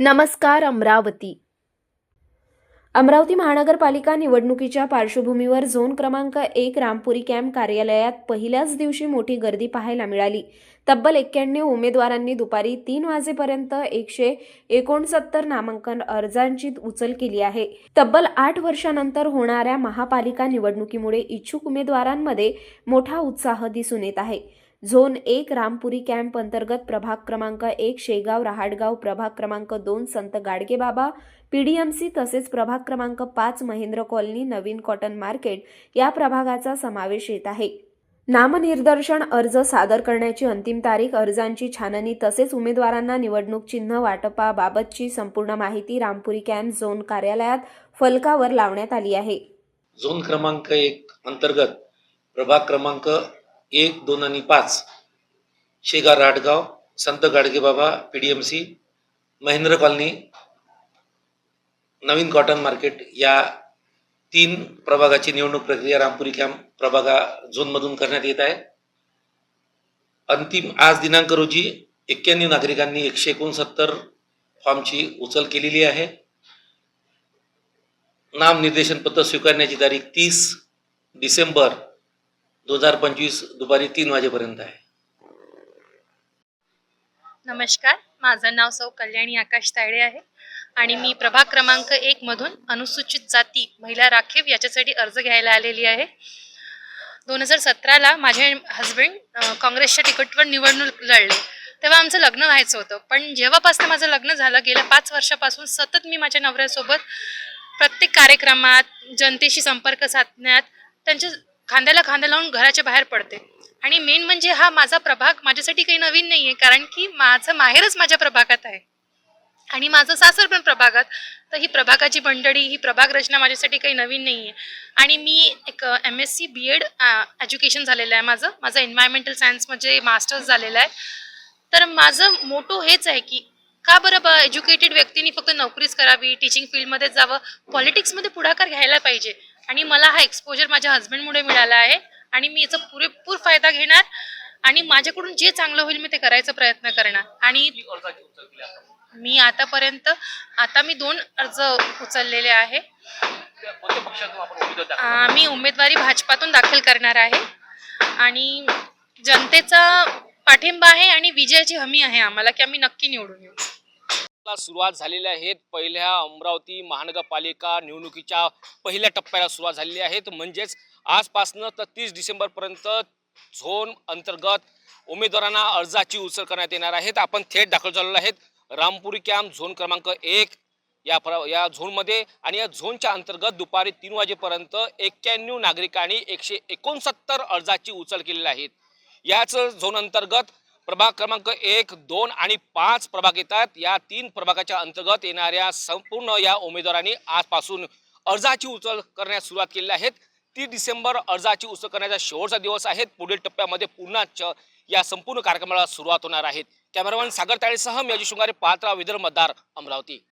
नमस्कार अमरावती. अमरावती महानगरपालिका निवडणुकीच्या पार्श्वभूमीवर झोन क्रमांक एक रामपुरी कॅम्प कार्यालयात पहिल्याच दिवशी मोठी गर्दी पाहायला मिळाली. तब्बल एक्क्याण्णव उमेदवारांनी दुपारी तीन वाजेपर्यंत एकशे एकोणसत्तर नामांकन अर्जांची उचल केली आहे. तब्बल आठ वर्षानंतर होणाऱ्या महापालिका निवडणुकीमुळे इच्छुक उमेदवारांमध्ये मोठा उत्साह दिसून येत आहे. झोन एक रामपुरी कॅम्प अंतर्गत प्रभाग क्रमांक एक शेगाव रहाडगाव प्रभाग क्रमांक दोन संत गाडगेबाबा पीडीएमसी तसेच प्रभाग क्रमांक पाच महेंद्र कॉलनी नवीन कॉटन मार्केट या प्रभागाचा समावेश येत आहे. नामनिर्दर्शन अर्ज सादर करण्याची अंतिम तारीख अर्जांची छाननी तसेच उमेदवारांना निवडणूक चिन्ह वाटपाबाबतची संपूर्ण माहिती रामपुरी कॅम्प झोन कार्यालयात फलकावर लावण्यात आली आहे. झोन क्रमांक एक अंतर्गत प्रभाग क्रमांक एक दोन आणि पाच. Shegaon Ratgaon Sant Gadgebaba P D M C Mahendra colony नवीन कॉटन मार्केट या तीन प्रभागाची निवडणूक प्रक्रिया रामपुरी कॅम्प प्रभागा झोनमधून करण्यात येत आहे. अंतिम आज दिनांक रोजी एक्क्याण्णव नागरिकांनी एकशे एकोणसत्तर फॉर्मची उचल केलेली आहे. नाम पत्र स्वीकारण्याची तारीख तीस डिसेंबर दोन हजार पंचवीस दुपारी तीन वाजेपर्यंत आहे. नमस्कार माझं नाव सौ कल्याणी आकाश तायडे आहे आणि मी प्रभाग क्रमांक एक मधून अनुसूचित जाती महिला राखीव याच्यासाठी अर्ज घ्यायला आलेली आहे. दोन हजार सतराला माझे हस्बंड काँग्रेसच्या तिकीटवर निवडणूक लढले. तेव्हा आमचं लग्न व्हायचं होतं. पण जेव्हापासून माझं लग्न झालं गेल्या पाच वर्षापासून सतत मी माझ्या नवऱ्यासोबत प्रत्येक कार्यक्रमात जनतेशी संपर्क साधण्यात त्यांच्या खांद्याला खांदा लावून घराच्या बाहेर पडते. आणि मेन म्हणजे हा माझा प्रभाग माझ्यासाठी काही नवीन नाही आहे कारण की माझं माहेरच माझ्या प्रभागात आहे. आणि माझं सासर पण प्रभागात. तर ही प्रभागाची मंडळी ही प्रभाग रचना माझ्यासाठी काही नवीन नाही आहे आणि मी एक M S C B Ed education झालेलं आहे माझं. माझं एन्व्हायरमेंटल सायन्समध्ये मास्टर्स झालेलं आहे. तर माझं मोटो हेच आहे की का बरं बा एज्युकेटेड व्यक्तींनी फक्त नोकरीच करावी टीचिंग फील्डमध्ये जावं? पॉलिटिक्समध्ये पुढाकार घ्यायला पाहिजे. आणि मला हा एक्सपोजर माझ्या हस्बंडमुळे मिळाला आहे आणि मी याचा पुरेपूर फायदा घेणार आणि माझ्याकडून जे चांगलं होईल मी ते करायचा प्रयत्न करणार. आणि मी आतापर्यंत आता मी दोन अर्ज उचललेले आहे. मी उमेदवारी भाजपातून दाखल करणार आहे. आणि जनतेचा पाठिंबा आहे आणि विजयाची हमी आहे आम्हाला की आम्ही नक्की निवडून येऊ. सुरुवात झालेल्या आहेत पहिल्या अमरावती महानगरपालिका निवडणुकीच्या पहिल्या टप्प्याला सुरुवात झालेली आहेत म्हणजेच आजपासनं तर तीस डिसेंबरपर्यंत झोन अंतर्गत उमेदवारांना अर्जाची उचल करण्यात येणार आहेत आपण थेट दाखल झालेलो आहेत. रामपुरी कॅम्प झोन क्रमांक एक या प्र या झोनमध्ये आणि या झोनच्या अंतर्गत दुपारी तीन वाजेपर्यंत एक्क्याण्णव नागरिकांनी एकशे एकोणसत्तर अर्जाची उचल केलेली आहेत याच झोन अंतर्गत प्रभाग क्रमांक एक दोन आणि पाच प्रभाग येतात. या तीन प्रभागाच्या अंतर्गत येणाऱ्या संपूर्ण या उमेदवारांनी आजपासून अर्जाची उचल करण्यास सुरुवात केली आहेत तीस डिसेंबर अर्जाची उचल करण्याचा शेवटचा दिवस आहे. पुढील टप्प्यामध्ये पुन्हा या संपूर्ण कार्यक्रमाला सुरुवात होणार आहे. कॅमेरामॅन सागर ताळेसह मी अजय शृंगारे पात्रा विदर्भ मतदार अमरावती.